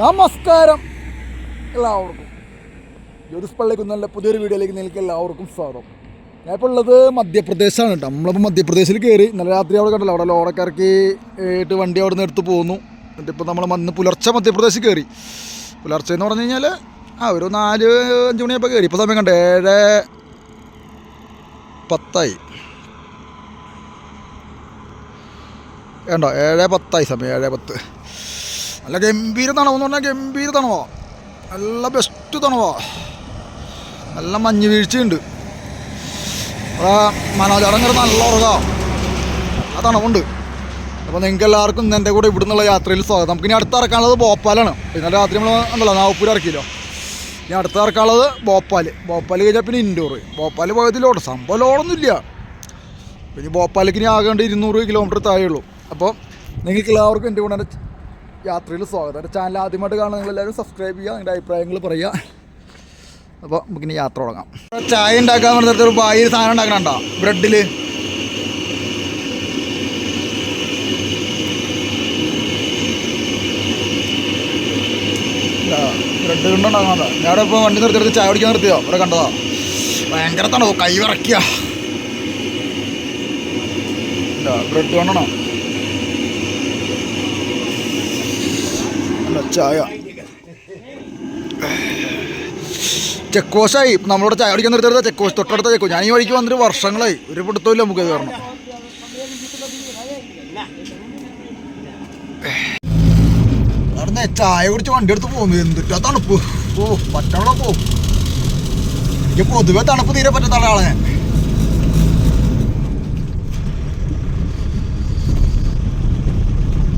നമസ്കാരം. എല്ലാവർക്കും. ജ്യോതിസ് പള്ളിക്കുന്നല്ല പുതിയൊരു വീഡിയോയിലേക്ക് നിങ്ങൾക്ക് എല്ലാവർക്കും സ്വാഗതം. ഇപ്പോൾ ഉള്ളത് മധ്യപ്രദേശാണ് കേട്ടോ. നമ്മളിപ്പോൾ മധ്യപ്രദേശിൽ കയറി ഇന്നലെ രാത്രി അവിടെ കണ്ടല്ലോ. അവിടെ ലോറൊക്കെ ഇറക്കി ഏട്ട് വണ്ടി അവിടെ നിന്ന് എടുത്ത് പോന്നു. എന്നിട്ട് ഇപ്പോൾ നമ്മൾ വന്ന് പുലർച്ചെ മധ്യപ്രദേശിൽ കയറി പുലർച്ചെ എന്ന് പറഞ്ഞു കഴിഞ്ഞാൽ ആ ഒരു നാല് അഞ്ച് മണിയപ്പോൾ കയറി ഇപ്പോൾ സമയം കണ്ടോ? ഏഴ് പത്തായി. വേണ്ടോ ഏഴ് പത്തായി സമയം. ഏഴ് പത്ത്. നല്ല ഗംഭീര തണവെന്ന് പറഞ്ഞാൽ ഗംഭീര തണവാ. നല്ല ബെസ്റ്റ് തണവാ. നല്ല മഞ്ഞ് വീഴ്ചയുണ്ട്. ആ മനോജടങ്ങർ നല്ല ഉറങ്ങാം. ആ തണവുണ്ട്. അപ്പോൾ നിങ്ങൾക്ക് എല്ലാവർക്കും എന്റെ കൂടെ ഇവിടെ നിന്നുള്ള യാത്രയിൽ സ്വാഗതം. നമുക്ക് ഇനി അടുത്ത് ഇറക്കാനുള്ളത് ഭോപ്പാലാണ്. പിന്നെ രാത്രി നമ്മൾ ഉണ്ടല്ലോ നാവപ്പൂർ ഇറക്കിയല്ലോ. ഇനി അടുത്ത് ഇറക്കാനുള്ളത് ഭോപ്പാൽ ഭോപ്പാൽ കഴിഞ്ഞാൽ പിന്നെ ഇൻഡോർ ഭോപ്പാൽ പോയത് ലോഡ് സംഭവം ലോഡൊന്നുമില്ല പിന്നെ ഭോപ്പാലേക്ക് ഇനി ആകേണ്ട ഇരുന്നൂറ് കിലോമീറ്റർ താഴെയുള്ളൂ. അപ്പോൾ നിങ്ങൾക്ക് എല്ലാവർക്കും എന്റെ കൂടെ യാത്രയിൽ സ്വാഗതം. എന്റെ ചാനൽ ആദ്യമായിട്ട് കാണുന്ന നിങ്ങളെല്ലാവരും സബ്സ്ക്രൈബ് ചെയ്യുക നിങ്ങളുടെ അഭിപ്രായങ്ങൾ പറയുക. അപ്പോൾ നമുക്ക് ഇനി യാത്ര തുടങ്ങാം. ചായ ഉണ്ടാക്കാൻ പറഞ്ഞിട്ട് ഒരു ബായി സാധനം ഉണ്ടാക്കണുണ്ടോ? ബ്രെഡിൽ ബ്രെഡ് കൊണ്ടുണ്ടാകുന്നതാ ഞാൻ ഇപ്പോൾ വണ്ടി നിർത്തിയെടുത്ത് ചായ കുടിക്കാൻ നിർത്തിയോ? ഇവിടെ കണ്ടതാ. ഭയങ്കര തണോ കൈ വിറക്കുക ബ്രെഡ് കൊണ്ടണോ അല്ല ചായ. ചെക്കോശായി നമ്മളോട് ചായ കുടിക്കാൻ നിർത്തിയെടുത്ത ചെക്കോശ് തൊട്ടടുത്ത ചെക്കോ. ഞാൻ ഈ വഴിക്ക് വന്നിട്ട് വർഷങ്ങളായി. ഒരു പിടുത്തമില്ല നമുക്ക് അത് കാരണം. നടന്നേ ചായ കുടിച്ച് വണ്ടി എടുത്ത് പോകുന്നു. എന്തിട്ടാ തണുപ്പ്. ഓ പറ്റണോ പോ. എനിക്ക് പൊതുവെ തണുപ്പ് തീരെ പറ്റാത്ത ഞാൻ.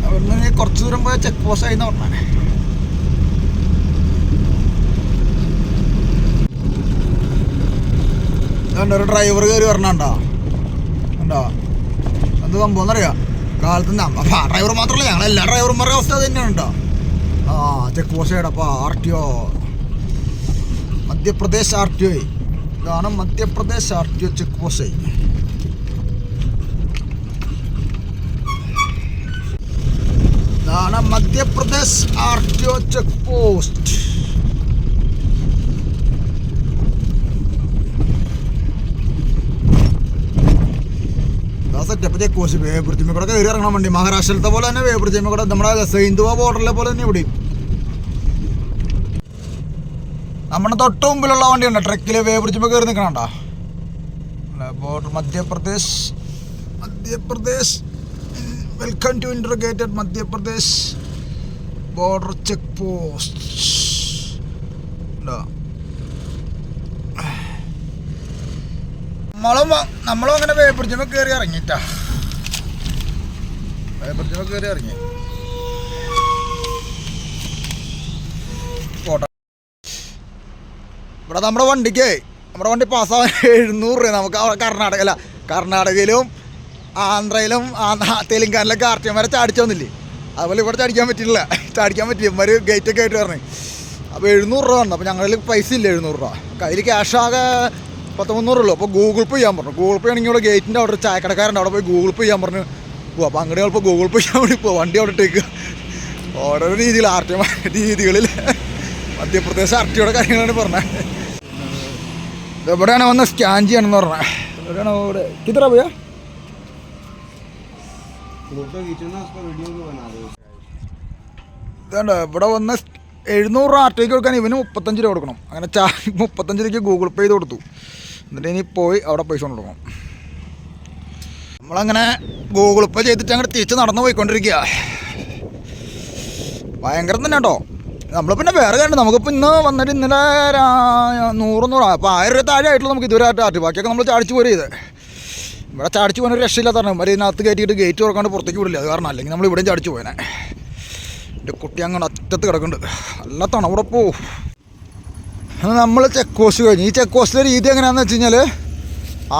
അവിടുന്ന് കുറച്ച് ദൂരം പോയ ചെക്ക് പോസ്റ്റ് ആയി പറഞ്ഞേ അതുകൊണ്ട് ഒരു ഡ്രൈവർ കയറി പറഞ്ഞാണ്ടോ ഉണ്ടോ എന്ത് സംഭവം എന്നറിയാം? കാലത്ത് ആ ഡ്രൈവർ മാത്രമല്ല ഞങ്ങൾ എല്ലാ ഡ്രൈവർമാരുടെ അവസ്ഥ തന്നെയാണ് കേട്ടോ ആ check post ആയിടപ്പാ R T O. Madhya Pradesh R T O. ഇതാണ് Madhya Pradesh R T O check post ഇതാണ് Madhya Pradesh R T O check post check വേപ്രതിമ കൂടെ കയറി ഇറങ്ങണം വണ്ടി. മഹാരാഷ്ട്രത്തെ പോലെ തന്നെ വേപ്രതിമ കൂടെ നമ്മുടെ സൈന്ധുവ ബോർഡറിലെ പോലെ തന്നെ ഇവിടെ. നമ്മുടെ തൊട്ട് മുമ്പിലുള്ള വണ്ടിയുണ്ട് ട്രക്കിൽ വേപ്രതിമ കയറി നിൽക്കണണ്ട border Madhya Pradesh Madhya Pradesh welcome to integrated Madhya Pradesh border check post നമ്മളും നമ്മളും അങ്ങനെ വേപ്പിടിച്ചപ്പോ കയറി ഇറങ്ങിട്ടാ. വേപ്പിടിച്ചപ്പോ കയറി ഇറങ്ങി. പോട്ടെ. ഇവിടെ നമ്മുടെ വണ്ടിക്ക് നമ്മുടെ വണ്ടി പാസ്സാവാൻ എഴുന്നൂറ് രൂപ നമുക്ക് കർണാടക അല്ല കർണാടകയിലും ആന്ധ്രയിലും ആന്ധ്ര തെലുങ്കാനയിലൊക്കെ ആർ ടി എമാരെ ചാടിച്ചു വന്നില്ലേ? അതുപോലെ ഇവിടെ ചാടിക്കാൻ പറ്റില്ല ചാടിക്കാൻ പറ്റില്ല ഇവർ ഗേറ്റൊക്കെ ആയിട്ട് പറഞ്ഞു അപ്പോൾ എഴുന്നൂറ് രൂപ ഉണ്ട് അപ്പോൾ ഞങ്ങളിൽ പൈസ ഇല്ല എഴുന്നൂറ് രൂപ. കയ്യിൽ ക്യാഷ് ആകെ പത്ത് മുന്നൂറുള്ളൂ അപ്പോൾ ഗൂഗിൾ പേ ചെയ്യാൻ പറഞ്ഞു. ഗൂഗിൾ പേ ആണെങ്കിൽ ഇവിടെ ഗേറ്റിന്റെ അവിടെ ഒരു ചായക്കടക്കാരുണ്ട് അവിടെ പോയി ഗൂഗിൾ പേ ചെയ്യാൻ പറഞ്ഞു. പോകും അപ്പോൾ അങ്ങനെ ചിലപ്പോൾ ഗൂഗിൾ പേ ചെയ്യാൻ വേണ്ടി പോകും വണ്ടി അവിടെ ഇട്ടേക്ക്. ഓരോ രീതിയിൽ ആർട്ടിയമായ രീതികളിൽ മധ്യപ്രദേശ് ആർട്ടിയുടെ കാര്യങ്ങളാണ് പറഞ്ഞത് എവിടെയാണ് വന്ന് സ്കാൻ ചെയ്യണം എന്ന് പറഞ്ഞത് എവിടെയാണ് ഇവിടെ കിത്ര പോയാ? ഇതാണ്ട ഇവിടെ വന്ന് എഴുന്നൂറ് ആർട്ടിക്ക് കൊടുക്കാൻ ഇവന് മുപ്പത്തഞ്ച് രൂപ കൊടുക്കണം. അങ്ങനെ ചാ മുപ്പത്തഞ്ച് രൂപയ്ക്ക് ഗൂഗിൾ പേ ചെയ്ത് കൊടുത്തു. എന്നിട്ട് ഇനി പോയി അവിടെ പൈസ കൊണ്ട് കൊടുക്കണം. നമ്മളങ്ങനെ ഗൂഗിൾ പേ ചെയ്തിട്ട് അങ്ങോട്ട് തിരിച്ച് നടന്നു പോയിക്കൊണ്ടിരിക്കുക ഭയങ്കരം തന്നെ കേട്ടോ. നമ്മൾ പിന്നെ വേറെ കാര്യം നമുക്കിപ്പോൾ ഇന്ന് വന്നിട്ട് ഇന്നലെ നൂറ് നൂറ് അപ്പോൾ ആയിരം രൂപ താഴെ ആയിട്ടുള്ള നമുക്ക് ഇതുവരെ ആയിട്ട് ബാക്കിയൊക്കെ നമ്മൾ ചാടിച്ച് പോരും ചെയ്ത്. ഇവിടെ ചാടിച്ച് പോകാൻ ഒരു രക്ഷയില്ലാത്ത പറഞ്ഞു ഇവർ ഇതിനകത്ത് കയറ്റിയിട്ട് ഗേറ്റ് തുറക്കാണ്ട് പുറത്തേക്ക് വിടില്ല. അത് കാരണം അല്ലെങ്കിൽ നമ്മൾ ഇവിടെയും ചാടിച്ച് പോയനെ. എന്റെ കുട്ടി അങ്ങനെ അറ്റത്ത് കിടക്കുന്നുണ്ട്. നല്ല തണവിടെ പോ നമ്മൾ ചെക്ക് പോസ്റ്റ് കഴിഞ്ഞു. ഈ ചെക്ക് പോസ്റ്റിലെ രീതി എങ്ങനെയാണെന്ന് വെച്ച് കഴിഞ്ഞാൽ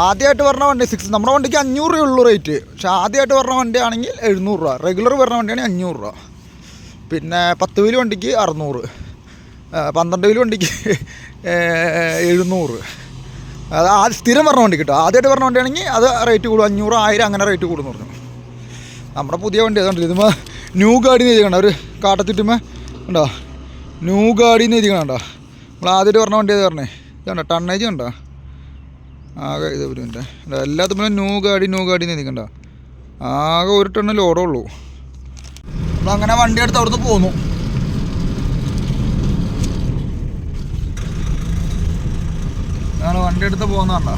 ആദ്യമായിട്ട് പറഞ്ഞ വണ്ടി സിക്സ് നമ്മുടെ വണ്ടിക്ക് അഞ്ഞൂറ് രൂപ ഉള്ളൂ റേറ്റ് പക്ഷേ ആദ്യമായിട്ട് വണ്ടി ആണെങ്കിൽ എഴുന്നൂറ് രൂപ. റെഗുലർ പറഞ്ഞ വണ്ടിയാണെങ്കിൽ അഞ്ഞൂറ് രൂപ. പിന്നെ പത്ത് വീൽ വണ്ടിക്ക് അറുന്നൂറ്. പന്ത്രണ്ട് വീൽ വണ്ടിക്ക് എഴുന്നൂറ്. അത് ആ സ്ഥിരം പറഞ്ഞ വണ്ടി കിട്ടും. ആദ്യമായിട്ട് പറഞ്ഞ വണ്ടിയാണെങ്കിൽ അത് റേറ്റ് കൂടും. അഞ്ഞൂറ് ആയിരം അങ്ങനെ റേറ്റ് കൂടും പറഞ്ഞു. നമ്മുടെ പുതിയ വണ്ടി അതുകൊണ്ട് ഇതുമ്പോൾ ന്യൂ ഗാഡി ചെയ്യണം ഒരു കാട്ടത്തിട്ടുമ്പോൾ ഉണ്ടോ ന്യൂ ഗാഡിന്ന് എഴുതി കണ്ട? നമ്മൾ ആദ്യമായിട്ട് പറഞ്ഞ വണ്ടി ഏത് പറഞ്ഞേ. ഇതുണ്ടോ ടണ്ണേജ് കണ്ടോ? ആകെ ഇത് ഒരു മിനിറ്റ് എല്ലാത്തിനും ന്യൂ ഗാഡി ന്യൂ ഗാഡി എഴുതി ആകെ ഒരു ടണ്ണ് ലോഡുള്ളൂ നമ്മൾ അങ്ങനെ വണ്ടി എടുത്ത് അവിടുന്ന് പോന്നു. ഞങ്ങൾ വണ്ടി എടുത്ത് പോകുന്നതാണ്ട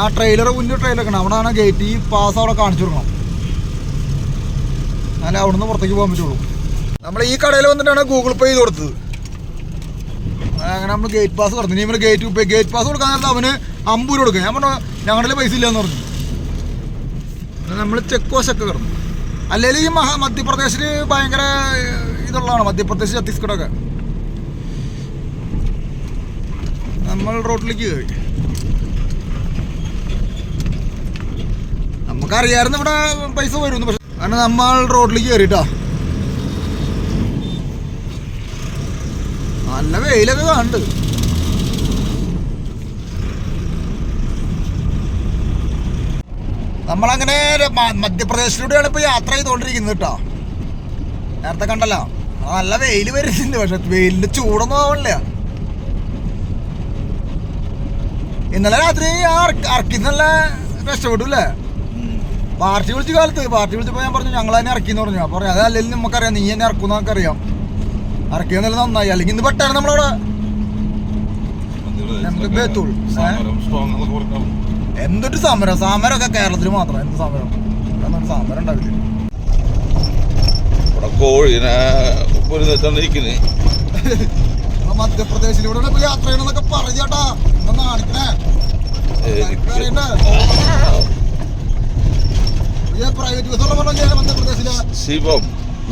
ആ ട്രെയിലർ മുന്നിൽ ട്രെയിലർ ആണ് ഗേറ്റ് ഈ പാസ് അവിടെ കാണിച്ചു കൊടുക്കണം. എന്നാലേ അവിടുന്ന് പുറത്തേക്ക് പോകാൻ പറ്റുള്ളൂ. നമ്മൾ ഈ കടയിൽ വന്നിട്ടാണ് ഗൂഗിൾ പേ ചെയ്ത് കൊടുത്തത്. അങ്ങനെ നമ്മൾ ഗേറ്റ് പാസ് കൊടുത്തു. ഇനി ഗേറ്റ് ഗേറ്റ് പാസ് കൊടുക്കാൻ നേരത്തെ അവന് അമ്പൂര് കൊടുക്കുക ഞാൻ പറഞ്ഞു ഞങ്ങളുടെ പൈസ ഇല്ലയെന്ന് പറഞ്ഞു. നമ്മൾ ചെക്ക് പോസ്റ്റൊക്കെ കിടന്നു. അല്ലെങ്കിൽ ഈ മഹാ മധ്യപ്രദേശിൽ ഭയങ്കര ഇതുള്ളതാണ്. മധ്യപ്രദേശ് ഛത്തീസ്ഗഡൊക്കെ. നമ്മൾ റോഡിലേക്ക് കയറി നമുക്കറിയാമായിരുന്നു ഇവിടെ പൈസ വരുന്നു പക്ഷെ കാരണം നമ്മൾ റോഡിലേക്ക് കയറിട്ടാ നല്ല വെയിലൊക്കെ കാണുന്നുണ്ട്. നമ്മളങ്ങനെ മധ്യപ്രദേശിലൂടെയാണ് ഇപ്പോൾ യാത്ര ചെയ്തുകൊണ്ടിരിക്കുന്നത് കേട്ടോ. നേരത്തെ കണ്ടല്ലോ നല്ല വെയിൽ വരുന്നുണ്ട് പക്ഷെ വെയിലിന്റെ ചൂടൊന്നും ആവണില്ല. ഇന്നലെ രാത്രി ഇറക്കി നല്ല രക്ഷപ്പെട്ടില്ലേ പാർട്ടി വിളിച്ച കാലത്ത് പാർട്ടി വിളിച്ചപ്പോൾ ഞാൻ പറഞ്ഞു ഞങ്ങൾ തന്നെ ഇറക്കിന്ന് പറഞ്ഞു. അപ്പോൾ പറഞ്ഞു അതല്ലെങ്കിൽ നമുക്കറിയാം നീ എന്നെ ഇറക്കും അറിയാം ഇറക്കിയെന്നല്ല നന്നായി? അല്ലെങ്കിൽ ഇന്ന് പെട്ടായിരുന്നു നമ്മളവിടെ. നമുക്ക്. എന്തൊരു സമരം? സമരമൊക്കെ കേരളത്തിൽ മാത്രം. എന്ത് സമരം? സമരം ഉണ്ടാവില്ല ഇവിടെ കോഴിനെ മധ്യപ്രദേശിലൂടെ യാത്ര ചെയ്യണമെന്നൊക്കെ പറഞ്ഞാട്ടാ നാണിക്കണേ. പ്രൈവറ്റ് ബസ് ഉള്ള മധ്യപ്രദേശിലെ. ശിവം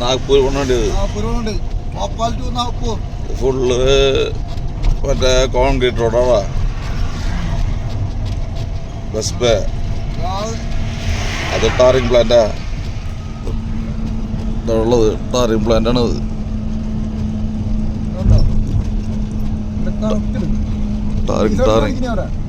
നാഗ്പൂർ കൊണ്ടുണ്ട് നാഗ്പൂർ ഫുള്ള് മറ്റേ കോൺക്രീറ്റ് റോഡാടാ ബസ് ബേ അത് ടാറിംഗ് പ്ലാന്റാ ഇതുള്ളത് ടാറിംഗ് പ്ലാന്റ് ആണ് ഇത് ടാറിംഗ് ടാറിംഗ്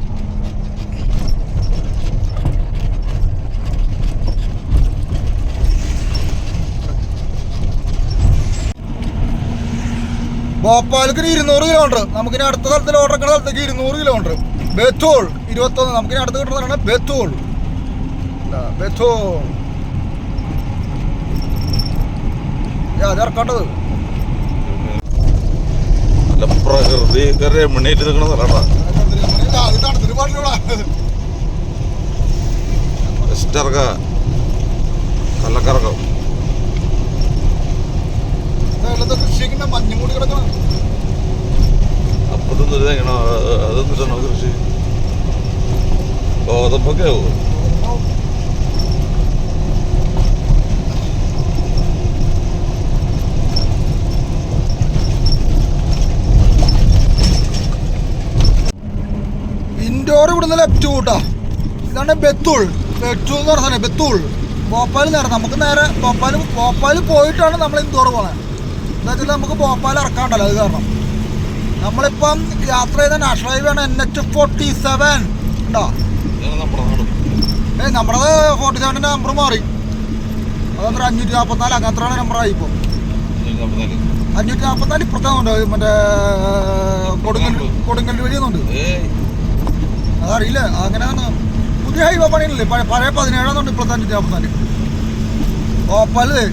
ഭോപ്പാലേക്ക് ഒരു ഇരുന്നൂറ് കിലോമീറ്റർ നമുക്കിനി അടുത്ത സ്ഥലത്തിൽ ഓർഡർ എടുക്കുന്ന സ്ഥലത്തേക്ക് ഇരുന്നൂറ് കിലോമീറ്റർ ബെത്തോൾ ഇരുപത്തൊന്ന് നമുക്കിനി അടുത്ത് കിട്ടുന്നതാണ് ബെത്തോൾ ബെത്തോൾ അത് ഇറക്കേണ്ടത്. നല്ല പ്രകൃതി രമണീറ്റ് നിൽക്കണ സ്ഥലമാണ് ഇറക്ക കല്ലക്കറക്കം വെള്ളത്തെ കൃഷിയൊക്കെ മഞ്ഞും കൂടി കിടക്കണം. കൃഷി? ഗോതമ്പൊക്കെ ആവും? ഇൻഡോർ ഇവിടുന്ന് ലെഫ്റ്റ് കൂട്ടാ. ഇതാണ് ബെത്തൂൾ. ബെത്തൂൾ എന്ന് പറഞ്ഞ ബെത്തൂൾ. ഭോപ്പാൽ നേരെ നമുക്ക് നേരെ ഭോപ്പാൽ ഭോപ്പാൽ പോയിട്ടാണ് നമ്മൾ ഇൻഡോർ പോണത് എന്താ വെച്ചാൽ നമുക്ക് ഭോപ്പാൽ ഇറക്കാണ്ടല്ലോ അത് കാരണം. നമ്മളിപ്പം യാത്ര ചെയ്ത നാഷണൽ ഹൈവേ ആണ് എൻ എച്ച് ഫോർട്ടി സെവൻ ഉണ്ടോ? ഏ നമ്മുടെ ഫോർട്ടി സെവന്റെ നമ്പർ മാറി. അതത്ര അഞ്ഞൂറ്റി നാൽപ്പത്തിനാല് അങ്ങനത്തെ നമ്പറായി ഇപ്പോൾ നാപ്പത്തിനാല്. അഞ്ഞൂറ്റി നാൽപ്പത്തിനാല് ഇപ്പുറത്താണുണ്ട് മറ്റേ കൊടുങ്ങല്ലൂർ കൊടുങ്ങല്ലൂർ വഴിയൊന്നുണ്ട് ഒന്നുണ്ട് അതറിയില്ല. അങ്ങനെയാണ് പുതിയ ഹൈവേ പണിയില്ലേ? പഴയ പതിനേഴാന്നുണ്ട് ഇപ്പോഴത്തെ അഞ്ഞൂറ്റി നാൽപ്പത്തിനാല് ദേ.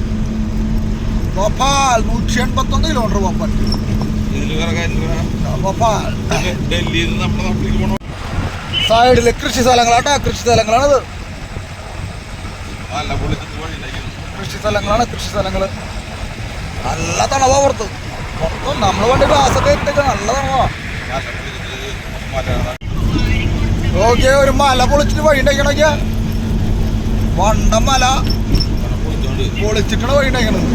ഭോപ്പാൽ നൂറ്റി എൺപത്തൊന്ന് കിലോമീറ്റർ ഭോപ്പാൽ ഭോപ്പാൽ ഡൽഹിയിൽ നിന്ന് നമ്മുടെ നാട്ടിലേക്ക് പോകണം സൈഡിൽ കൃഷി സ്ഥലങ്ങളാട്ടാ കൃഷി സ്ഥലങ്ങളാണത്. കൃഷി സ്ഥലങ്ങളാണ് കൃഷി സ്ഥലങ്ങൾ നല്ല തണവാ പുറത്ത്. പുറത്തും നമ്മൾ വണ്ടി ഗ്ലാസ് ഒക്കെ ഇട്ടൊക്കെ നല്ല തണവാ. ഓക്കെ ഒരു മല പൊളിച്ചിട്ട് വഴി ഉണ്ടാക്കണൊക്കെ വണ്ട മല പൊളിച്ചിട്ടാണ് വഴി ഉണ്ടാക്കണത്.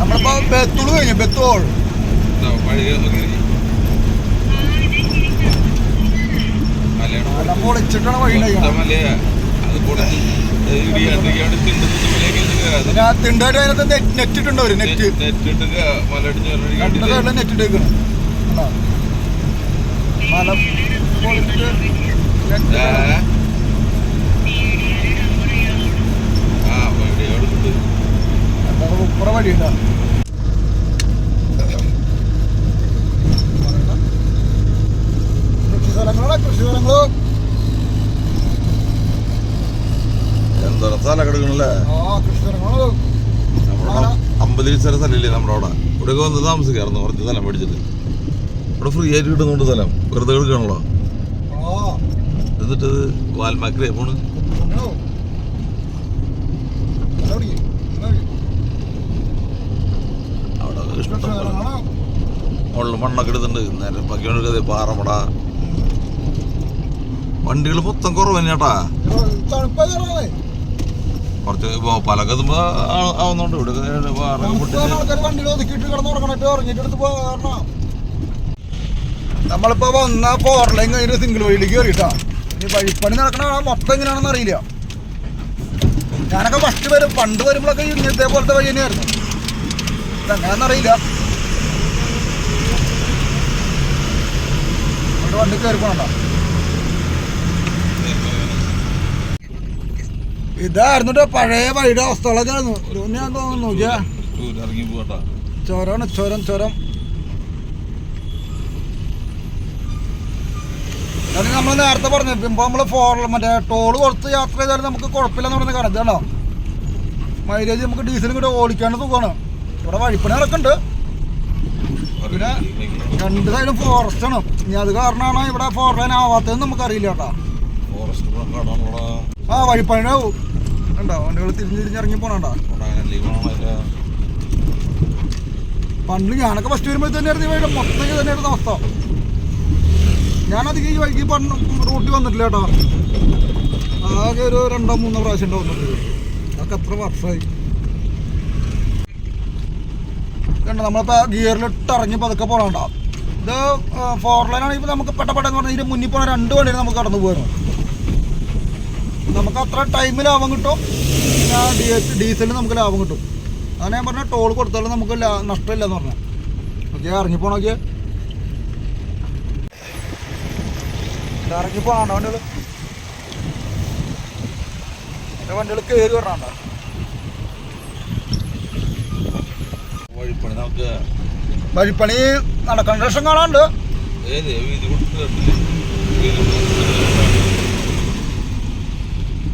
നമ്മളിപ്പോ ബെത്തുൾ കഴിഞ്ഞു ബെത്തോൾ പൊളിച്ചിട്ടാണ് വഴി തിണ്ടായിട്ട് അതിനകത്ത് നെറ്റ് നെറ്റ് ഇട്ടുണ്ട് അവർ നെറ്റ്. നെറ്റ് നെറ്റ് ഇട്ടേക്കണം? മല പൊളിച്ചിട്ട് net ഇട്ടേക്കണ്. ആ വഴി എടുത്തിട്ട് അല്ലാതെ ഉപ്പുറ വഴിയുണ്ടോ കൃഷിയിടങ്ങൾ എന്താ സ്ഥലം കിടക്കണല്ലേ ആ കൃഷിയിടങ്ങൾ നമ്മുടെ ചില സ്ഥലമില്ലേ നമ്മുടെ അവിടെ? ഇവിടെയൊക്കെ വന്ന് താമസിക്കാറുണ്ട്? കുറച്ച് സ്ഥലം മേടിച്ചിട്ട്. ഇവിടെ ഫ്രീ ആയിട്ട് കിട്ടുന്നുണ്ട് സ്ഥലം. വെറുതെ കിടക്കണല്ലോ ആ എന്നിട്ട് വാൽമാക്രിയ പോണ്. അവിടെ ഇഷ്ടം മുകളിൽ മണ്ണൊക്കെ എടുത്തിട്ടുണ്ട്. നേരെ ബാക്കി പാറമട. വണ്ടികൾ മൊത്തം കുറവ് തന്നെയാട്ടാ. കുറച്ച് ആ- ആവുന്നുണ്ട് ഇവിടെ നമ്മളിപ്പോ വന്ന ഫോർ ലൈൻ കഴിഞ്ഞ സിംഗിൾ വഴിയിലേക്ക് കയറിട്ടാ ഇനി വഴിപ്പണി നടക്കണ മൊത്തം എങ്ങനെയാണെന്ന് അറിയില്ല. ഞാനൊക്കെ ഫസ്റ്റ് വരും. പണ്ട് വരുമ്പോഴൊക്കെ ഇങ്ങനത്തെ പോലത്തെ വഴി തന്നെയായിരുന്നു ഇതെങ്ങനെയാണെന്ന് അറിയില്ല. വണ്ടി കയറി പോകണ്ട. ഇതായിരുന്നു പഴയ വഴിയുടെ അവസ്ഥകളൊക്കെ ആയിരുന്നു. ഞാൻ തോന്നുന്നു നോക്കിയാ. ചുരമാണ് ചുരം ചുരം നമ്മൾ നേരത്തെ പറഞ്ഞു ഇപ്പൊ നമ്മൾ ഫോർ മറ്റേ ടോൾ കൊടുത്ത് യാത്ര ചെയ്താലും നമുക്ക് കുഴപ്പമില്ലെന്ന് പറഞ്ഞ കാരണം ഇതാണോ? മൈലേജ് നമുക്ക് ഡീസലും കൂടെ ഓടിക്കാണ്ട് സുഖമാണ്. ഇവിടെ വഴിപ്പണി നടക്കുന്നുണ്ട് പിന്നെ രണ്ട് സൈഡും ഫോറസ്റ്റ് ആണ്. ഇനി അത് കാരണമാണ് ഇവിടെ ഫോർ ലൈൻ ആവാത്തതെന്ന് നമുക്കറിയില്ല കേട്ടോ ആ വഴിപ്പണി ഉണ്ടോ? വണ്ടികൾ തിരിഞ്ഞ് തിരിഞ്ഞ് ഇറങ്ങി പോണണ്ടോ? പണ്ട് ഞാനൊക്കെ ഫസ്റ്റ് വരുമ്പോൾ തന്നെയായിരുന്നു ഈ വഴിയുടെ മൊത്തം തന്നെ തന്നെയായിരുന്നു അവസ്ഥ. ഞാനധികം ഈ വഴിക്ക് പണ്ട് റൂട്ടിൽ വന്നിട്ടില്ല കേട്ടോ. ആകെ ഒരു രണ്ടോ മൂന്നോ പ്രാവശ്യം ഉണ്ടോ വന്നിട്ട്. അതൊക്കെ എത്ര വർഷമായി. കണ്ടോ നമ്മളിപ്പോൾ ഗിയറിലിട്ട് ഇറങ്ങി പതുക്കെ പോകണ്ട ഇത് ഫോർ ലൈൻ ആണെങ്കിൽ നമുക്ക് പെട്ടപ്പെട്ടെന്ന് പറഞ്ഞാൽ ഇതിന് മുന്നിൽ പോകണ രണ്ട് വണ്ടിയിൽ നമുക്ക് കടന്നു പോയിരുന്നു നമുക്ക് അത്ര ടൈമിൽ ലാഭം കിട്ടും. പിന്നെ ഡി എച്ച് ഡീസലിന് നമുക്ക് ലാഭം കിട്ടും. അങ്ങനെ ഞാൻ പറഞ്ഞ ടോൾ കൊടുത്താലും നമുക്ക് നഷ്ടമില്ല എന്ന് പറഞ്ഞു. ഓക്കെ ഇറങ്ങി പോണോക്കെ ഇറങ്ങി പോകണ്ട വണ്ടികൾ വണ്ടികൾ കയറി വരണോ? വഴിപ്പണി നമുക്ക് വഴിപ്പണി നടക്കേണ്ട ലക്ഷം കാണാണ്ട് ഏത്? വീതി കൊടുത്തിട്ടില്ലേ വീതി കൊടുത്തിട്ടില്ല.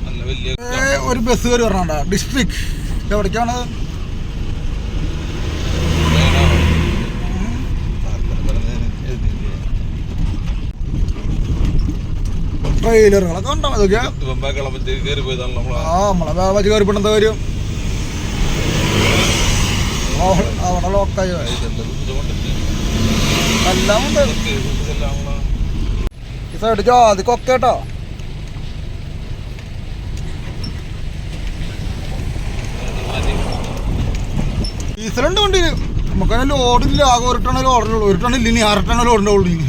നല്ല വലിയ ഏ, ഒരു ബസ് കയറി വരണണ്ട ഡിസ്ട്രിക്ട് എവിടേക്കാണ് ട്രെയിലറുകളൊക്കെ ഉണ്ടോ അതൊക്കെ ആ നമ്മളെ കയറി പെടുന്ന കാര്യം. അവിടെ- ലോക്കായി എല്ലാം ഉണ്ട്. ഈ സൈഡ് ജാതിക്കൊക്കെ കേട്ടോ. ഡീസലുണ്ട് വണ്ടി നമുക്കതിന് ലോഡില്ല ആകെ ഒരു ടണ്ണ ലോഡുള്ളൂ ഒരു ടണ്ണില്ല ഇനി അര ടണ്ണ ലോഡുണ്ടാവുള്ളൂ ഇനി.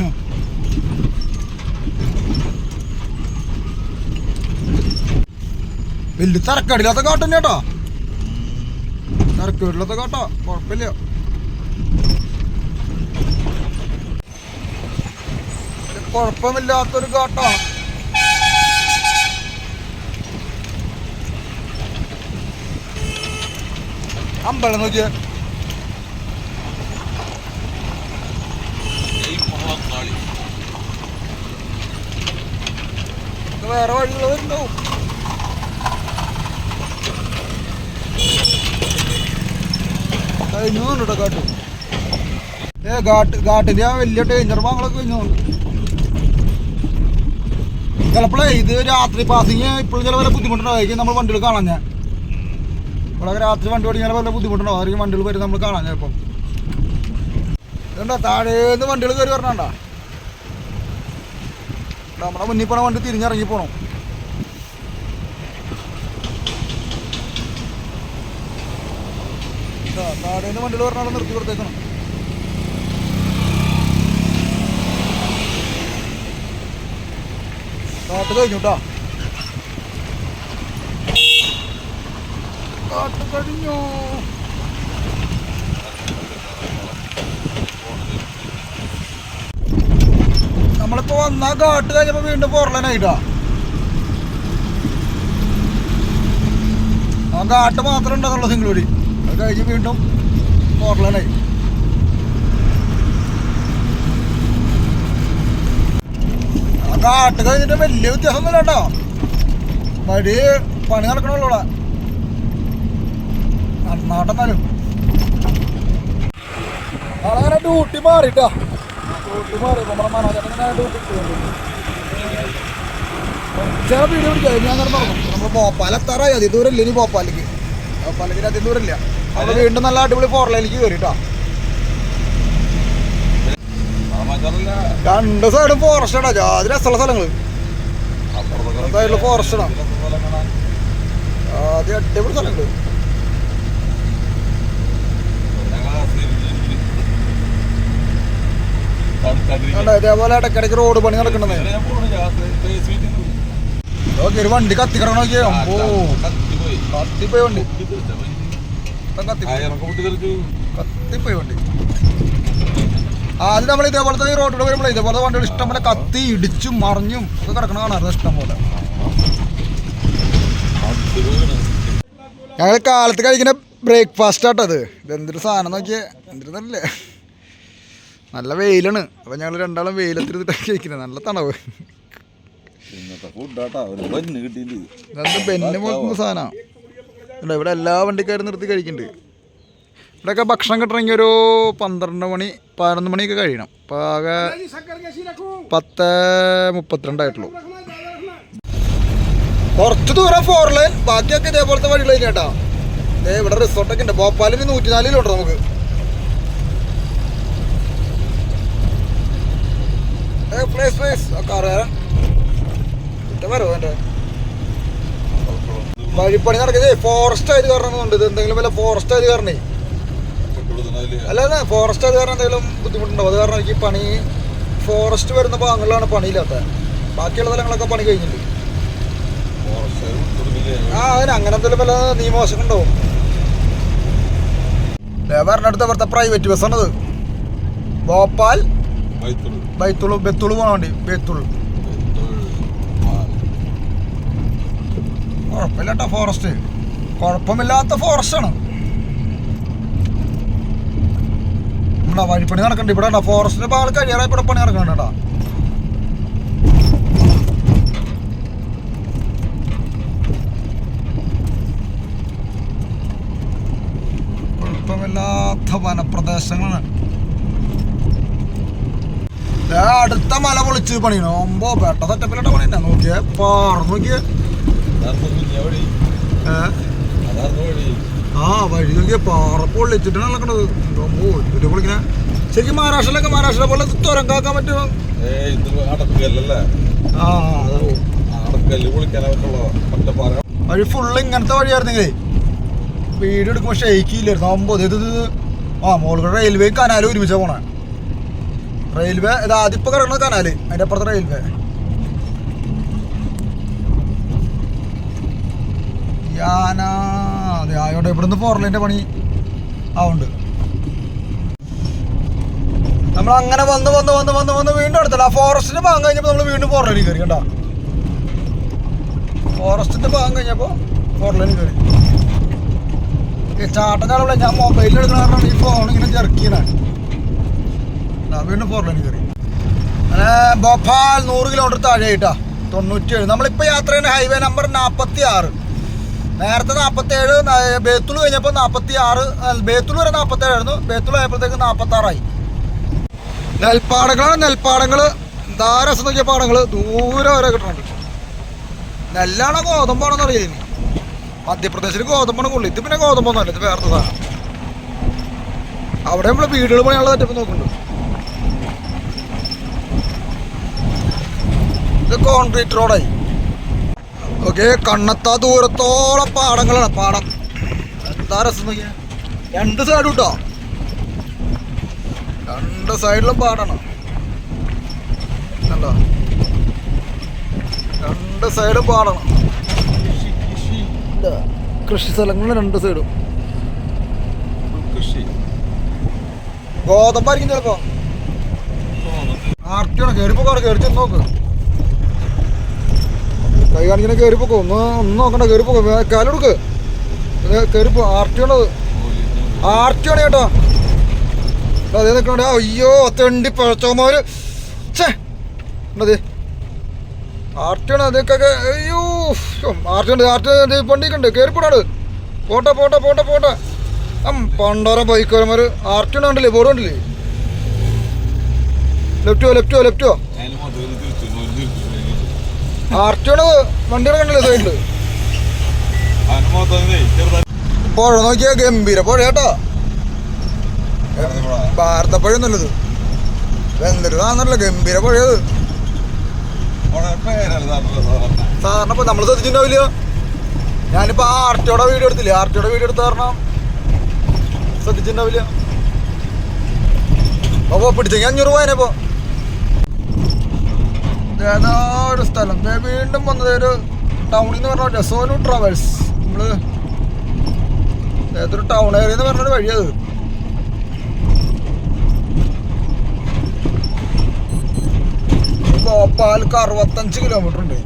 വലിയ തിരക്കടില്ലാത്ത കാട്ട് കേട്ടോ. തിരക്കടില്ലാത്ത കാട്ടോ. കുഴപ്പമില്ല. കുഴപ്പമില്ലാത്തൊരു കാട്ടോ. അമ്പലം നോക്കിയേ ഈ മഹാകാളി ഇത് വേറെ വഴികളുണ്ടാവും കഴിഞ്ഞു കേട്ടോ കാട്ടു. ഏ ഘാട്ട് ഘാട്ടിന്റെ ആ വലിയ ഡേഞ്ചർ ഭാഗങ്ങളൊക്കെ കഴിഞ്ഞു ചിലപ്പോഴേ ഇത് രാത്രി പാസിങ് ഇപ്പോഴും ചില വല്ല ബുദ്ധിമുട്ടുണ്ടാവും. നമ്മൾ വണ്ടികൾ കാണാൻ ഞാൻ. ഇവിടെ രാത്രി വണ്ടി ഓടിക്കാൻ വല്ല ബുദ്ധിമുട്ടുണ്ടാവും ആയിരിക്കും വണ്ടികൾ വരും നമ്മൾ കാണാൻ ചിലപ്പം. ഇതുണ്ടോ താഴേന്ന് വണ്ടികൾ കയറി വരണണ്ട? നമ്മുടെ മുന്നിൽ പോണ വണ്ടി തിരിഞ്ഞിറങ്ങി പോണം. താഴേന്ന് വണ്ടികൾ പറഞ്ഞാൽ നിർത്തി കൊടുത്തേക്കണം. കാട്ട് കഴിഞ്ഞു കേട്ടോ കാട്ട് കഴിഞ്ഞു. നമ്മളിപ്പോ വന്നാ കാട്ട് കഴിഞ്ഞപ്പോ വീണ്ടും പൊറലനായിട്ടാ ആ കാട്ട് മാത്രം ഉണ്ടാകുള്ളൂ സിംഗിൾ വഴി. അത് കഴിഞ്ഞ് വീണ്ടും പൊറലനായി ആ കാട്ട് കഴിഞ്ഞിട്ട് വലിയ വ്യത്യാസമൊന്നുമില്ല കേട്ടോ. വഴി പണി നടക്കണുള്ളൂ ഇവിടെ. നടന്നാട്ടെന്നാലും ഡ്യൂട്ടി മാറിട്ടാ. ഡ്യൂട്ടി മാറി നമ്മുടെ മനോജങ്ങനെ ഡ്യൂട്ടി ചില വീഡിയോ പിടിക്കാം ഞാൻ അങ്ങനെ പറഞ്ഞു നമ്മൾ ഭോപ്പാലെത്താറായി അതി ദൂരം ഇല്ല ഇനി ഭോപ്പാലേക്ക് ഭോപ്പാലേക്ക് അതി ദൂരം ഇല്ല അത് വീണ്ടും നല്ല അടിപൊളി ഫോറിലേക്ക് കയറി കേട്ടോ സമാചാരമില്ല രണ്ട് സൈഡും ഫോറസ്റ്റാണ് ജാതി രസമുള്ള സ്ഥലങ്ങൾ സൈഡിൽ ഫോറസ്റ്റാണ് ആദ്യം അടിപൊളി സ്ഥലങ്ങൾ കണ്ടോ ഇതേപോലെ ഇടയ്ക്കിടയ്ക്ക് റോഡ് പണി നടക്കണത്. നോക്കി ഒരു വണ്ടി കത്തിക്കിടക്കണ നോക്കിയേ? കത്തിപ്പോയി. വണ്ടി. കത്തിപ്പോയി. വണ്ടി. ആദ്യം നമ്മൾ ഇതേപോലത്തെ ഈ റോഡിൽ വരുമ്പോൾ ഇതേപോലത്തെ വണ്ടികൾ ഇഷ്ടം പോലെ കത്തി ഇടിച്ചും മറിഞ്ഞും ഒക്കെ കിടക്കണ കാണാറുണ്ട് ഇഷ്ടം പോലെ. ഞങ്ങൾ കാലത്ത് കഴിക്കുന്ന ബ്രേക്ക്ഫാസ്റ്റ് ആട്ടത് ഇത് എന്തൊരു സാധനം നോക്കിയേ? നല്ല വെയിലാണ്. അപ്പം ഞങ്ങൾ രണ്ടാളും വെയിലത്തിരുന്നിട്ടാണ് കഴിക്കുന്നത്. നല്ല തണവ്. ഇന്നത്തെ ബന്ന് പോലത്തെ സാധനമാണ് ഇവിടെ എല്ലാ വണ്ടിക്കാരും നിർത്തി കഴിക്കുന്നുണ്ട് ഇവിടെയൊക്കെ ഭക്ഷണം കിട്ടണമെങ്കിൽ ഒരു പന്ത്രണ്ട് മണി പതിനൊന്ന് മണിയൊക്കെ കഴിയണം. അപ്പോൾ ആകെ പത്ത് മുപ്പത്തിരണ്ടായിട്ടുള്ളൂ കുറച്ച് ദൂരം ഫോർ ലൈൻ ബാക്കിയൊക്കെ ഇതേപോലത്തെ കേട്ടോ. ദേ ഇവിടെ റിസോർട്ടൊക്കെ ഉണ്ട്. ഭോപ്പാലിന് നൂറ്റിനാല് കിലോമീറ്റർ നമുക്ക്. പ്ലേസ് പ്ലേസ് ഒക്കെ അറിയാം വരോ എന്റെ? വഴിപ്പണി നടക്കുന്നത് ഫോറസ്റ്റ് ആയത് കാരണം ഇത് എന്തെങ്കിലും വല്ല ഫോറസ്റ്റ് ആയത് കാരണേ. അല്ല അല്ല. ഫോറസ്റ്റ് ആയത് കാരണം എന്തെങ്കിലും ബുദ്ധിമുട്ടുണ്ടോ അത് കാരണം എനിക്ക് പണി ഫോറസ്റ്റ് വരുന്ന ഭാഗങ്ങളിലാണ് പണിയില്ലാത്ത ബാക്കിയുള്ള സ്ഥലങ്ങളൊക്കെ പണി കഴിഞ്ഞിട്ടുണ്ട്. ആ അതിന് അങ്ങനെ എന്തെങ്കിലും വല്ല നിയമവശം ഉണ്ടാവും പറഞ്ഞടുത്ത് ഇവിടുത്തെ പ്രൈവറ്റ് ബസ് ബസ്സാണത് ഭോപ്പാൽ ബൈത്തുളു. ബെത്തുളു പോകാൻ വേണ്ടി. ബെത്തുളു. കുഴപ്പമില്ല കേട്ടോ ഫോറസ്റ്റ് കുഴപ്പമില്ലാത്ത ഫോറസ്റ്റാണ് ഇവിടെ വഴിപ്പണി നടക്കണ്ട. ഇവിടെ ഉണ്ടോ ഫോറസ്റ്റിന്റെ ഭാഗം കഴിയാറായി ഇവിടെ പണി നടക്കണ്ടാ കുഴപ്പമില്ലാത്ത വനപ്രദേശങ്ങളാണ്. അടുത്ത മല പൊളിച്ച് പണിയണം? ഒമ്പോ പെട്ട സെറ്റപ്പിലിട്ട പണി നോക്കിയേ പാറ നോക്കിയേ. ആ വഴി നോക്കിയ പാറ പൊള്ളിച്ചിട്ടാണ് നടക്കണത്. ഒമ്പോ ഇതിന്റെ പൊളിക്കണേ ശരിക്കും മഹാരാഷ്ട്രയിലൊക്കെ മഹാരാഷ്ട്ര പോലെ തുരങ്കാക്കാൻ പറ്റുമോ? വഴി ഫുള്ള് ഇങ്ങനത്തെ വഴിയായിരുന്നെങ്കിലേ വീഡിയോ എടുക്കുമ്പോൾ ഷെയ്ക്കില്ലായിരുന്നു ഒമ്പത് ഇത് ആ മോളുകളുടെ റെയിൽവേ കനാലും ഒരുമിച്ചാണ് പോണേ. റെയിൽവേ ഇത് ആദ്യം കറങ്ങുന്ന കനാല് അതിന്റെ അപ്പുറത്തെ റെയിൽവേ. അതെ ആയോട്ടെ ഇവിടുന്ന് ഫോർലൈന്റെ പണി ആവുണ്ട് നമ്മൾ അങ്ങനെ വന്ന് വന്ന് വന്ന് വന്ന് വന്ന് വീണ്ടും അടുത്തല്ല ആ ഫോറസ്റ്റിന്റെ ഭാഗം കഴിഞ്ഞപ്പോൾ നമ്മൾ വീണ്ടും ഫോർലൈനിൽ കയറി കണ്ട? ഫോറസ്റ്റിന്റെ ഭാഗം കഴിഞ്ഞപ്പോൾ ഫോർലൈനിൽ കയറി ഈ ചാട്ടം ഞാൻ മൊബൈലിൽ എടുക്കണ കാരണം ഈ ഫോൺ ഇങ്ങനെ ചെറുക്കിയാണ് വീണ്ടും ഫോർ ലൈൻ കയറി അങ്ങനെ ഭോപ്പാൽ നൂറ് കിലോമീറ്റർ താഴെയായിട്ടാ. തൊണ്ണൂറ്റിയേഴ്. നമ്മളിപ്പോൾ യാത്ര ചെയ്യുന്ന ഹൈവേ നമ്പർ നാൽപ്പത്തി ആറ് നേരത്തെ നാൽപ്പത്തി ഏഴ് ബേത്തുൾ കഴിഞ്ഞപ്പോൾ നാൽപ്പത്തി ആറ് ബേത്തുൾ വരെ നാൽപ്പത്തി ഏഴായിരുന്നു ബേത്തുൾ ആയപ്പോഴത്തേക്ക് നാൽപ്പത്തി ആറായി നെൽപ്പാടങ്ങളാണ് നെൽപ്പാടങ്ങൾ ധാരസം രസം നോക്കിയ പാടങ്ങൾ ദൂരെ വരെ കിട്ടുന്നുണ്ട് നെല്ലാണോ ഗോതമ്പാണോ അറിയില്ല ഇനി മധ്യപ്രദേശിൽ ഗോതമ്പാണ് കൂടുതൽ ഇത് പിന്നെ ഗോതമ്പൊന്നും അല്ല ഇത് വേറെ അവിടെ നമ്മൾ വീടുകൾ പണിയുള്ള തെറ്റപ്പ് നോക്കുന്നുണ്ട്. ഇത് കോൺക്രീറ്റ് റോഡായി ഓക്കെ കണ്ണത്താ ദൂരത്തോളം പാടങ്ങളാണ്. പാടം. എന്താ രസം നോക്കിയാ? രണ്ട് സൈഡും കേട്ടോ രണ്ട് സൈഡിലും പാടണം. കണ്ടോ? രണ്ട് സൈഡും പാടണം. കൃഷി സ്ഥലങ്ങൾ രണ്ട് സൈഡും കൃഷി. ഗോതമ്പായിരിക്കും ചിലപ്പോ. ആർട്ടിയാണ് കയറിപ്പോ കയറി ചെന്ന് നോക്ക്. കൈ കാണിക്കണ കയറിപ്പോക്കോ. ഒന്ന് ഒന്ന് നോക്കണ്ട കയറിപ്പോക്കോ. കാലെടുക്ക്. കയറിപ്പോ. ആർട്ടിയാണത് ആർട്ടിയാണ് കേട്ടോ. അതേ നിൽക്കണ അയ്യോ തെണ്ടി പഴച്ചോമാര് ഛേ. ആർട്ടിയാണ് അതൊക്കെ അയ്യോ ആർട്ടിയുണ്ട് ആർട്ടി വണ്ടിക്കുണ്ട് കയറിപ്പോടാട് പോട്ടെ പോട്ടെ പോട്ടെ പോട്ടെ. പണ്ടോറ ബൈക്കോരന്മാർ ആർട്ടിയാണ് കണ്ടില്ലേ ബോർഡ് കണ്ടില്ലേ? ലെഫ്റ്റോ ലെഫ്റ്റോ ലെഫ്റ്റോ? വണ്ടിയുടെ കണ്ടില്ലേ പുഴ നോക്കിയാ ഗംഭീര പുഴ കേട്ടോ. ഭാരതപ്പുഴ നല്ലത്. എന്തൊരു കാണുന്നല്ലോ ഗംഭീര പുഴയത് സാറിന് ഇപ്പൊ നമ്മൾ ശ്രദ്ധിച്ചിട്ടുണ്ടാവില്ല. ഞാനിപ്പോ ആർട്ടിയോടെ വീഡിയോ എടുത്തില്ലേ? ആർട്ടിയോടെ വീഡിയോ എടുത്ത കാരണം ശ്രദ്ധിച്ചിട്ടുണ്ടാവില്ല. അപ്പൊ പിടിച്ചെങ്കിൽ അഞ്ഞൂറ് പോയനെ ഇപ്പൊ. ഏതാ ഒരു സ്ഥലം? വീണ്ടും വന്നത് ഒരു ടൗണിൽ നിന്ന് പറഞ്ഞ സോനു ട്രാവൽസ് നമ്മൾ ഏതൊരു ടൗൺ ഏരിയ എന്ന് പറഞ്ഞൊരു വഴിയത് ഭോപ്പാൽക്ക് അറുപത്തഞ്ച് കിലോമീറ്റർ ഉണ്ട്.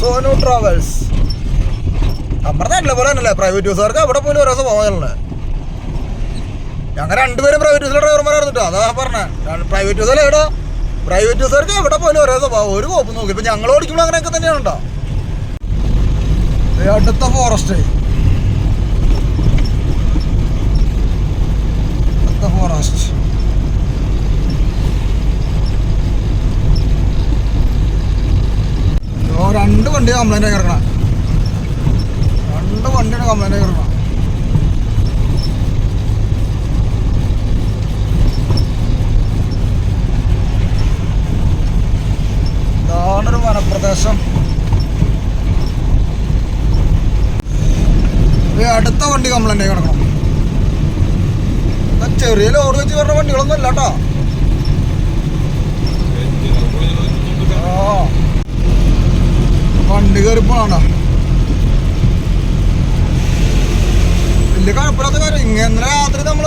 സോനു ട്രാവൽസ് നമ്മുടെ നാട്ടിലെ പോലെ തന്നെയല്ലേ? പ്രൈവറ്റ് ബസ്സുകാർക്ക് അവിടെ പോലും ഓരോ സ്വഭാവമല്ലേ ഞങ്ങൾ രണ്ടുപേരും പ്രൈവറ്റ് ബസ്സിലെ ഡ്രൈവർമാരായിരുന്നു അതാ പറഞ്ഞേ. പ്രൈവറ്റ് ബസ്സിലെ എവിടെ പ്രൈവറ്റ് ബസ്സുകാർക്ക് എവിടെ പോലും ഒരേ സ്വഭാവം. ഒരു കോപ്പ് നോക്കി ഇപ്പൊ ഞങ്ങൾ ഓടിക്കുമ്പോൾ അങ്ങനെയൊക്കെ തന്നെയാണ് ഉണ്ടോ അടുത്ത ഫോറസ്റ്റ് അടുത്ത ഫോറസ്റ്റ് രണ്ട് വണ്ടിയാണ് കംപ്ലൈന്റ് ആയി കിടക്കണം. രണ്ട് വണ്ടിയാണ് കംപ്ലൈന്റ് ആയി കിടക്കണം. ഇതാണൊരു വനപ്രദേശം. അടുത്ത വണ്ടി കംപ്ലൈന്റ് ആയി കിടക്കണം. ഇതാ ചെറിയ ലോഡ് വെച്ച് വരുന്ന വണ്ടികളൊന്നും അല്ല കേട്ടോ വണ്ടി കയറിപ്പോണ വലിയ കുഴപ്പമില്ലാത്ത കാര്യം. ഇങ്ങനെ രാത്രി നമ്മൾ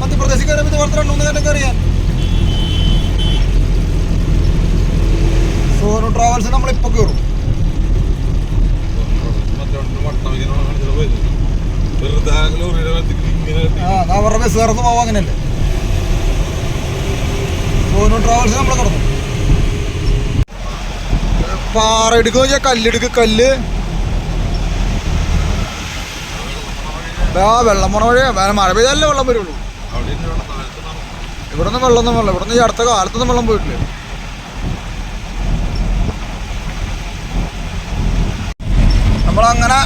മധ്യപ്രദേശിൽ കയറിയപ്പോൾ ഇതുപോലത്തെ രണ്ടു മൂന്ന് കാര്യം കയറിയാൻ സോനു ട്രാവൽസ് നമ്മളിപ്പോ കയറും അവരുടെ ബസ് കയറുന്ന പോവാ അങ്ങനെയല്ലേ? സോനു ട്രാവൽസ് നമ്മളെ കടന്നു. പാറ എടുക്കുക വെച്ചാൽ കല്ലെടുക്ക് കല്ല്. ആ വെള്ളം പോണ വഴി മഴ പെയ്താലല്ലേ വെള്ളം വരുള്ളൂ. ഇവിടെ നിന്ന് വെള്ളമൊന്നും വെള്ളം ഇവിടെ നിന്ന് ഈ അടുത്ത കാലത്തൊന്നും വെള്ളം പോയിട്ടില്ല. നമ്മളങ്ങനെ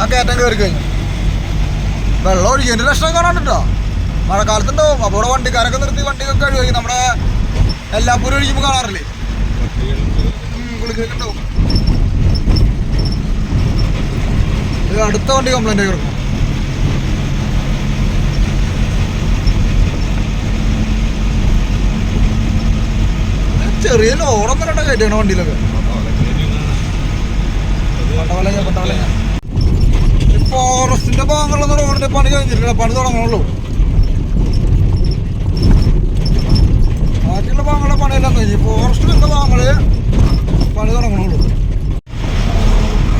ആ കയറ്റം കയറി കഴിഞ്ഞു. വെള്ളം ഒഴുകിയതിന്റെ ലക്ഷണം കാണാണ്ടിട്ടോ മഴക്കാലത്തുണ്ടാവും. അപ്പോൾ ഇവിടെ വണ്ടിക്കാരൊക്കെ നിർത്തി വണ്ടിയൊക്കെ കഴുകി നമ്മുടെ എല്ലാപ്പൂരും ഒഴിക്കുമ്പോൾ കാണാറില്ലേ? ഉണ്ടാവും. അടുത്ത വണ്ടി കംപ്ലൈന്റ് ആയി കിടക്കും. ചെറിയ ലോറൊന്നും കയറ്റിയാണ് വണ്ടിയിലൊക്കെ. പട്ടവലങ്ങ ഈ ഫോറസ്റ്റിന്റെ ഭാഗങ്ങളിലൊന്നും റോഡിന്റെ പണി കഴിഞ്ഞിട്ടില്ല. പണി തുടങ്ങണുള്ളൂ ബാക്കിയുള്ള ഭാഗങ്ങളുടെ പണിയെല്ലാം കഴിഞ്ഞു. ഫോറസ്റ്റിലുള്ള ഭാഗങ്ങൾ പണി തുടങ്ങണുള്ളൂ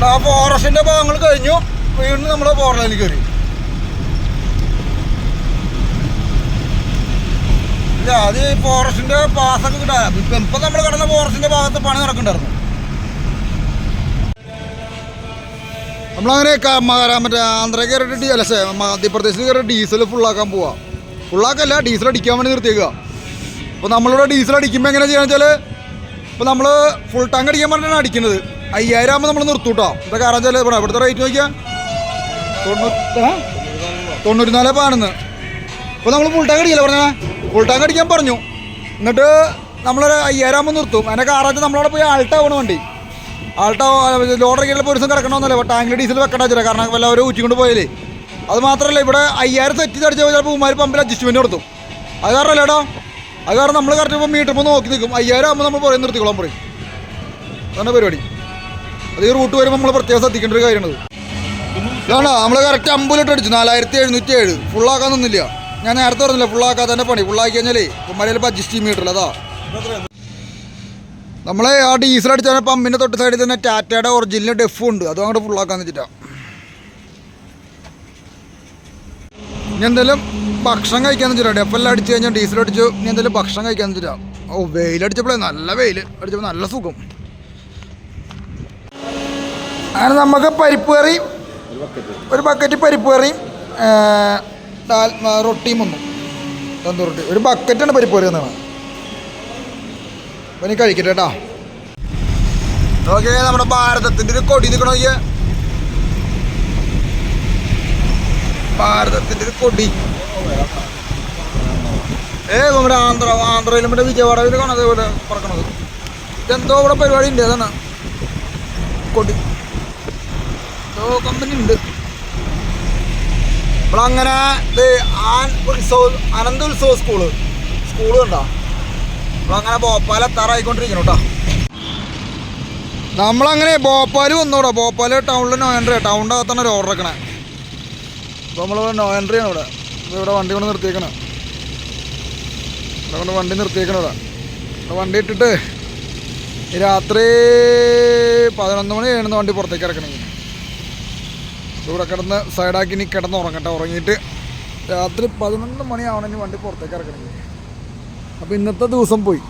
ആ ഫോറസ്റ്റിന്റെ ഭാഗങ്ങൾ കഴിഞ്ഞു. വീണ്ടും നമ്മൾ ഫോറലൈനിൽ കയറി. ഇല്ല അത് ഫോറസ്റ്റിന്റെ പാസൊക്കെ കിട്ടാൻ ഇപ്പം നമ്മൾ കിടന്ന ഫോറസ്റ്റിന്റെ ഭാഗത്ത് പണി നടക്കണ്ടായിരുന്നു. നമ്മളങ്ങനെ മറ്റേ ആന്ധ്ര കയറിയിട്ട് അല്ല മധ്യപ്രദേശിൽ കയറി ഡീസൽ ഫുള്ളാക്കാൻ പോവാ. ഫുള്ളാക്കല്ല ഡീസൽ അടിക്കാൻ വേണ്ടി നിർത്തിയേക്കുക അപ്പോൾ നമ്മളിവിടെ ഡീസൽ അടിക്കുമ്പോൾ എങ്ങനെ ചെയ്യുക വെച്ചാൽ ഇപ്പോൾ നമ്മൾ ഫുൾ ടാങ്ക് അടിക്കാൻ പറഞ്ഞാണ് അടിക്കുന്നത്. അയ്യായിരം ആകുമ്പോൾ നമ്മൾ നിർത്തും കേട്ടോ എന്താ കാരണം വെച്ചാൽ ഇവിടെ ഇവിടുത്തെ റേറ്റ് നോക്കിയാൽ തൊണ്ണൂറ്റി? തൊണ്ണൂറ്റിനാല് അപ്പോൾ ഇപ്പോൾ നമ്മൾ ഫുൾ ടാങ്ക് അടിക്കില്ല പറഞ്ഞാൽ ഫുൾ ടാങ്ക് അടിക്കാൻ പറഞ്ഞു. എന്നിട്ട് നമ്മളൊരു അയ്യായിരം ആകുമ്പോൾ നിർത്തും. അതിന്റെ ആറാഴ്ച നമ്മളവിടെ പോയി ആൾട്ടാവണ വണ്ടി. ആൾട്ടോ ലോഡർ കീഴിൽ ഒരു ദിവസം കിടക്കണമെന്നല്ലേ ടാങ്കിൽ ഡീസൽ വെക്കണ്ട ചില കാരണം വല്ല ഒരു ഊറ്റിക്കൊണ്ട് പോയാലേ അത് മാത്രമല്ല ഇവിടെ അയ്യായിരം ചെയ്ത് പോയി ചിലപ്പോൾ ഉമ്മാർ പമ്പിൽ അഡ്ജസ്റ്റ്മെന്റ് കൊടുത്തു അത് കാരണമല്ല ഏടാ അത് കാരണം നമ്മൾ കറക്റ്റ് ഇപ്പോൾ മീറ്റർ നോക്കി നിൽക്കും അയ്യായിരം ആകുമ്പോൾ നമ്മൾ പുറത്ത് നിർത്തിക്കോളാം പറയും. അതാണ് പരിപാടി. അത് ഈ റൂട്ട് വരുമ്പോൾ നമ്മൾ പ്രത്യേകം ശ്രദ്ധിക്കേണ്ട ഒരു കാര്യമാണത് ഇതാണോ? നമ്മൾ കറക്റ്റ് അമ്പത് ലിറ്റർ അടിച്ചു. നാലായിരത്തി എഴുന്നൂറ്റി ഏഴ് ഫുള്ളാക്കാൻ നിന്നില്ല. ഞാൻ നേരത്തെ പറഞ്ഞില്ല ഫുള്ളാക്കാതെ തന്നെ പണി. ഫുള്ളാക്കി കഴിഞ്ഞാലേ ഉമ്മാരെ ഇപ്പോൾ അഡ്ജസ്റ്റ് മീറ്റർ അതാ. നമ്മളെ ആ ഡീസൽ അടിച്ചാൽ പമ്പിന്റെ തൊട്ട് സൈഡിൽ തന്നെ ടാറ്റയുടെ ഒറിജിനൽ ഡെഫ് ഉണ്ട്. അതും അങ്ങോട്ട് ഫുള്ളാക്കാൻ വെച്ചിട്ടാ ഇനി എന്തെങ്കിലും ഭക്ഷണം കഴിക്കാന്ന് വെച്ചിട്ടാണ് ഡെഫ് എല്ലാം അടിച്ച് കഴിഞ്ഞാൽ ഡീസൽ അടിച്ചു. ഇനി എന്തെങ്കിലും ഭക്ഷണം കഴിക്കാന്ന് വെച്ചിട്ടാണ് ഓ വെയിലടിച്ചപ്പോഴേ നല്ല വെയിൽ അടിച്ചപ്പോൾ നല്ല സുഖം. അങ്ങനെ നമുക്ക് പരിപ്പ് കറി ഒരു ബക്കറ്റ് പരിപ്പ് കറി ഡാൽ റൊട്ടിയും വന്നു. തന്തൂർ റൊട്ടി. ഒരു ബക്കറ്റാണ് പരിപ്പ് കറി എന്നാണ് അപ്പം കഴിക്കട്ടെ കേട്ടോ നമ്മുടെ ഭാരതത്തിന്റെ ഒരു കൊടി നിൽക്കണോ നോക്കിയേ. ഭാരതത്തിന്റെ ഒരു കൊടി. ഏ നമ്മുടെ ആന്ധ്ര ആന്ധ്രയിലും മറ്റേ വിജയവാഡയിൽ കാണാം അതേപോലെ പറക്കണത്. ഇതെന്തോ ഇവിടെ പരിപാടി ഉണ്ട് അതാണ്. കൊടി. എന്തോ കമ്പനി ഉണ്ട്. നമ്മളങ്ങനെ ഇത് ആൻ ഉത്സവ അനന്ത ഉത്സവ സ്കൂൾ. സ്കൂൾ കണ്ടോ? നമ്മളങ്ങനെ ഭോപ്പാൽ എത്താറായിക്കൊണ്ടിരിക്കണം കേട്ടോ. നമ്മളങ്ങനെ ഭോപ്പാൽ വന്നോടാ. ഭോപ്പാൽ ടൗണിൽ നോ എൻട്രി ടൗണിന്റെ അകത്താണ് ഒരു ഓർഡർ എടുക്കണേ അപ്പോൾ നമ്മൾ നോയൻട്രിയാണ് ഇവിടെ ആണ് ഇവിടെ. വണ്ടി കൊണ്ട് നിർത്തിയേക്കണം. ഇവിടെ കൊണ്ട് വണ്ടി നിർത്തിയേക്കണം ഇവിടെ. ഇവിടെ വണ്ടി ഇട്ടിട്ട് രാത്രി പതിനൊന്ന് മണി കഴിയുന്ന വണ്ടി പുറത്തേക്ക് ഇറക്കണമെങ്കിൽ ഇവിടെ കിടന്ന് സൈഡാക്കി ഇനി കിടന്ന് ഉറങ്ങട്ടെ. ഉറങ്ങിയിട്ട് രാത്രി പതിനൊന്ന് മണിയാവണമെങ്കിൽ വണ്ടി പുറത്തേക്ക് ഇറക്കണമെങ്കിൽ അപ്പോൾ ഇന്നത്തെ ദിവസം പോയി.